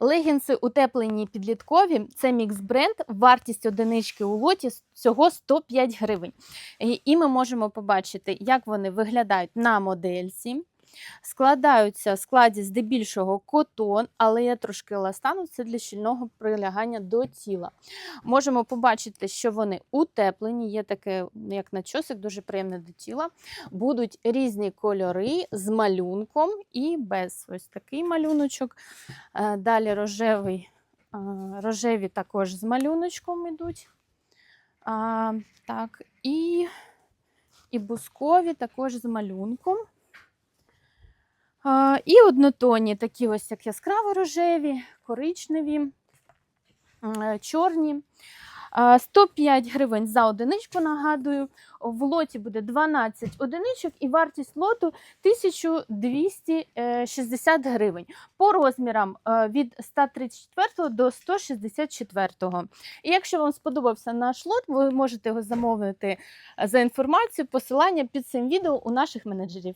Легінси утеплені підліткові. Це мікс бренд. Вартість одинички у лоті всього 105 гривень. І ми можемо побачити, як вони виглядають на модельці. Складаються в складі здебільшого котон, але є трошки еластану, це для щільного прилягання до тіла. Можемо побачити, що вони утеплені, є таке, як начосик, дуже приємне до тіла. Будуть різні кольори з малюнком і без ось такий малюночок. Е, Далі рожевий, е, рожеві також з малюночком йдуть. Так, і, і бускові також з малюнком. І однотонні, такі ось як яскраво рожеві, коричневі, е, чорні. 105 гривень за одиничку, нагадую. В лоті буде 12 одиничок і вартість лоту 1260 гривень. По розмірам е, від 134 до 164. І якщо вам сподобався наш лот, ви можете його замовити е, за інформацією, посилання під цим відео у наших менеджерів.